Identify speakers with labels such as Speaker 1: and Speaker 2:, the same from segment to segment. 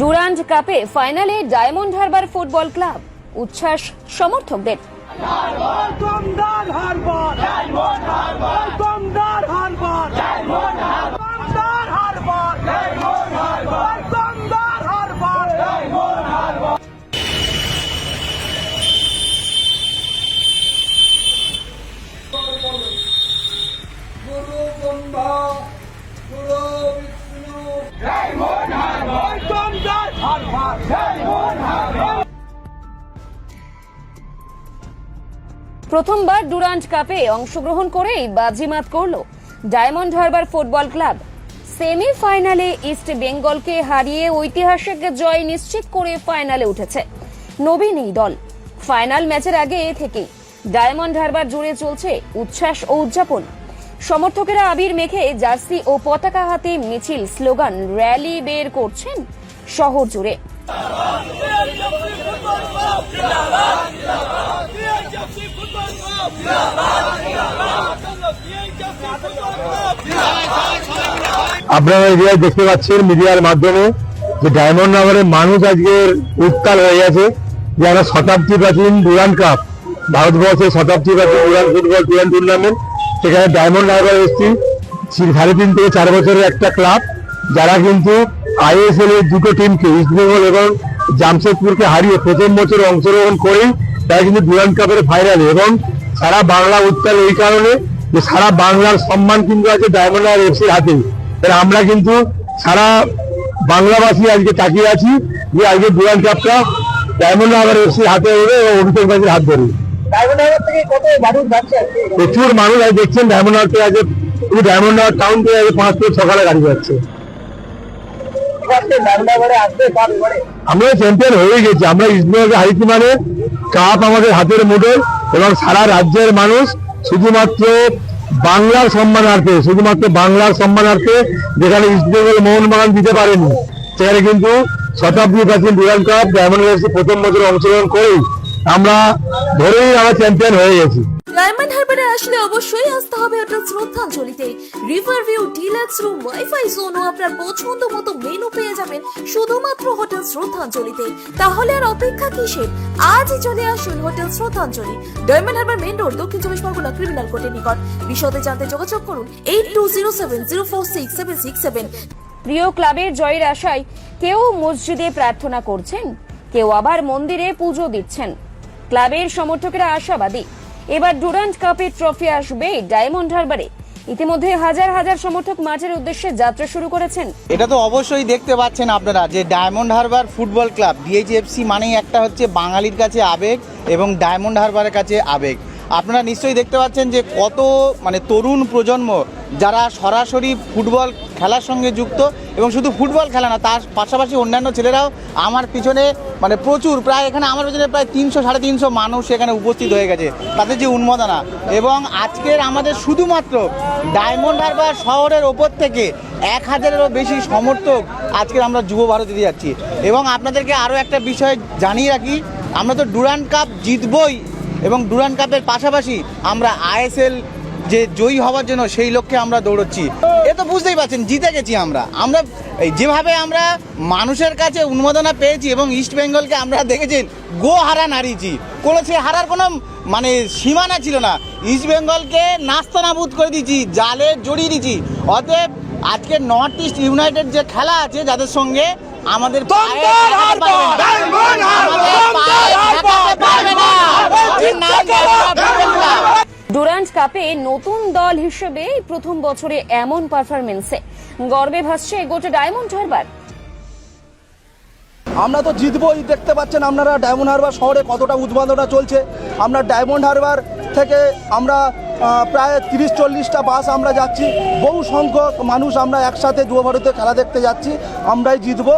Speaker 1: Durand কাপে ফাইনালে diamond Harbour football club. উচ্ছ্বাস সমর্থকদের।
Speaker 2: হারবার।
Speaker 1: প্রথমবার ডুরান্ড কাপে অংশগ্রহণ করেই বাজিমাত করল ডায়মন্ড হারবার ফুটবল ক্লাব। সেমিফাইনালে ইস্ট বেঙ্গলকে হারিয়ে ঐতিহাসিক জয় নিশ্চিত করে ফাইনালে উঠেছে নবীন এই দল। ফাইনাল ম্যাচের আগে এ থেকেই ডায়মন্ড হারবার জুড়ে চলছে উচ্ছ্বাস ও উদযাপন। সমর্থকেরা আবির মেখে জার্সি ও পতাকা হাতে মিছিল স্লোগান র্যালি বের করছেন শহর জুড়ে।
Speaker 3: আপনারা এরিয়ায় দেখতে পাচ্ছেন মিডিয়ার মাধ্যমে যে ডায়মন্ড হারবারের মানুষ আজকের উত্তাল হয়ে গেছে যে আমরা শতাব্দী প্রাচীন ডুরান কাপ ভারতবর্ষের শতাব্দী প্রাচীন ডুরান ফুটবল ডুরান টুর্নামেন্ট সেখানে ডায়মন্ড হারবার এসছি। সাড়ে তিন থেকে চার বছরের একটা ক্লাব, যারা কিন্তু আইএসএল এর দুটো টিমকে ইস্ট বেঙ্গল এবং জামশেদপুরকে হারিয়ে প্রথম বছর অংশগ্রহণ করেই তারা কিন্তু ডুরান কাপের ফাইনালে এবং সারা বাংলা উত্তাল এই কারণে যে সারা বাংলার সম্মান কিন্তু আছে ডায়মন্ড হারবার এফসির হাতে আমরা কিন্তু সারা বাংলাবাসী আজকে তাকিয়ে আছি যে আজকে ডুরান কাপটা ডায়মন্ড হারবার এফসির হাতে হবে এবং অভিষেক বাজির হাত ধরে প্রচুর মানুষ আজ দেখছেন ডায়মন্ড হারবার থেকে আজকে শুধু ডায়মন্ড হারবার টাউন থেকে আজকে পাঁচ থেকে সকালে গাড়ি যাচ্ছে। আমরা চ্যাম্পিয়ন হয়ে গেছি। আমরা ইস্টবেঙ্গলকে হারিয়েছি মানে কাপ আমাদের হাতের মুঠোয় এবং সারা রাজ্যের মানুষ শুধুমাত্র বাংলার সম্মানার্থে, শুধুমাত্র বাংলার সম্মানার্থে যেখানে ইস্টবেঙ্গল মোহনবাগান দিতে পারেনি, সেখানে কিন্তু শতাব্দী প্রাচীন ডুরান কাপ ডায়মন্ড প্রথম বছর অংশগ্রহণ করেই আমরা ধরেই আমরা চ্যাম্পিয়ন হয়ে গেছি।
Speaker 4: ডায়মন্ড হারবারে আসলে অবশ্যই আসতে হবে hotel শ্রদ্ধাঞ্জলিতে। River view deluxe room wifi zone ও আপনার পছন্দ মতো মেনু পেয়ে যাবেন শুধুমাত্র হোটেল শ্রদ্ধাঞ্জলিতে। তাহলে আর অপেক্ষা কিসের? আজই চলে আসুন হোটেল শ্রদ্ধাঞ্জলি। ডায়মন্ড হারবার মেন রোড দক্ষিণ চব্বিশ পরগনা ক্রিমিনাল কোর্টের নিকট। বিশদে জানতে যোগাযোগ করুন eight two zero seven zero four six seven six seven
Speaker 1: প্রিয় ক্লাবের জয়ের আশায় কেউ মসজিদে প্রার্থনা করছেন? কেউ আবার মন্দিরে পুজো দিচ্ছেন? ক্লাবের সমর্থকেরা আশাবাদী। এবার ডুরান্ট কাপের ট্রফি আসবে ডায়মন্ড হারবারে। ইতিমধ্যে হাজার হাজার সমর্থক মাঠের উদ্দেশ্যে যাত্রা শুরু করেছেন।
Speaker 5: এটা তো অবশ্যই দেখতে পাচ্ছেন আপনারা যে Diamond Harbour football club DHFC মানেই একটা হচ্ছে বাঙালির কাছে আবেগ এবং ডায়মন্ড হারবারের কাছে আবেগ। আপনারা নিশ্চয়ই দেখতে পাচ্ছেন যে কত মানে তরুণ প্রজন্ম যারা সরাসরি ফুটবল খেলার সঙ্গে যুক্ত এবং শুধু ফুটবল খেলা না, তার পাশাপাশি অন্যান্য ছেলেরাও আমার পিছনে মানে প্রচুর, প্রায় এখানে আমার পিছনে প্রায় তিনশো, সাড়ে তিনশো মানুষ এখানে উপস্থিত হয়ে গেছে। তাদের যে উন্মাদনা এবং আজকের আমাদের শুধুমাত্র ডায়মন্ড হারবার শহরের ওপর থেকে এক হাজারেরও বেশি সমর্থক আজকের আমরা যুব ভারতীতে যাচ্ছি। এবং আপনাদেরকে আরও একটা বিষয় জানিয়ে রাখি, আমরা তো ডুরান্ড কাপ জিতবই এবং ডুরান্ড কাপের পাশাপাশি আমরা আইএসএল যে জয়ী হওয়ার জন্য সেই লক্ষ্যে আমরা দৌড়চ্ছি। এ তো বুঝতেই পারছেন, জিতে গেছি আমরা। আমরা যেভাবে আমরা মানুষের কাছে উন্মাদনা পেয়েছি এবং ইস্ট বেঙ্গলকে আমরা দেখেছেন, গো হারা নাড়িয়েছি কোনো সে হারার কোনো মানে সীমানা ছিল না। ইস্ট বেঙ্গলকে নাস্তানাবুদ করে দিয়েছি, জালে জড়িয়ে দিয়েছি। অতএব আজকে নর্থ ইস্ট ইউনাইটেড যে খেলা আছে, যাদের সঙ্গে আমাদের।
Speaker 1: ডুরান্ট কাপে নতুন দল হিসেবে প্রথম বছরে এমন পারফরমেন্সে। গর্বে ভাসছে গোটা ডায়মন্ড হারবার।
Speaker 6: আমরা তো জিতবই দেখতে পাচ্ছেন আপনারা ডায়মন্ড হারবার শহরে কতটা উদ্বোধনা চলছে। আমরা ডায়মন্ড হারবার থেকে আমরা প্রায় তিরিশ চল্লিশটা বাস আমরা যাচ্ছি। বহু সংখ্যক মানুষ আমরা একসাথে যুব ভারতে খেলা দেখতে যাচ্ছি। আমরাই জিতব।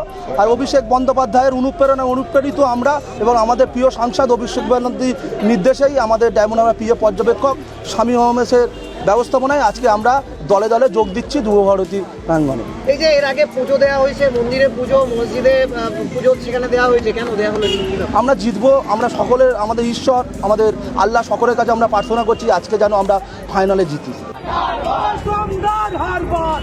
Speaker 6: আর অভিষেক বন্দ্যোপাধ্যায়ের অনুপ্রেরণা, অনুপ্রেরিত আমরা এবং আমাদের প্রিয় সাংসদ অভিষেক ব্যানার্জির নির্দেশেই আমাদের ডায়মন্ড আমরা প্রিয় পর্যবেক্ষক স্বামী হোমেশের ব্যবস্থাপনায় আজকে আমরা দলে দলে যোগ দিচ্ছি যুব ভারতী প্রাঙ্গনে
Speaker 7: এই যে এর আগে পুজো দেওয়া হয়েছে মন্দিরে পুজো মসজিদে পুজো সেখানে দেওয়া হয়েছে কেন দেওয়া হলো
Speaker 6: আমরা জিতবো আমরা সকলের আমাদের ঈশ্বর আমাদের আল্লাহ সকলের কাছে আমরা প্রার্থনা করছি আজকে যেন আমরা ফাইনালে জিতি।
Speaker 2: Harbour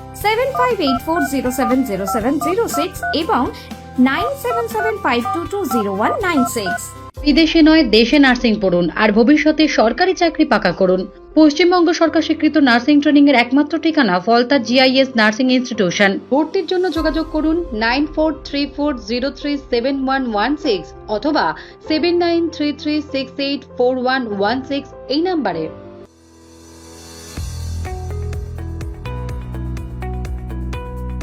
Speaker 8: seven five eight four zero seven zero seven zero six এবং nine seven seven five two two zero one nine six
Speaker 9: বিদেশে নয়, দেশে নার্সিং পড়ুন আর ভবিষ্যতে সরকারি চাকরি পাকা করুন। পশ্চিমবঙ্গ সরকার স্বীকৃত নার্সিং ট্রেনিং এর একমাত্র ঠিকানা ফলতা জিআইএস নার্সিং ইনস্টিটিউশন ভর্তির জন্য যোগাযোগ করুন nine four three four zero three seven one one six অথবা seven nine three three six eight four one one six এই নাম্বারে।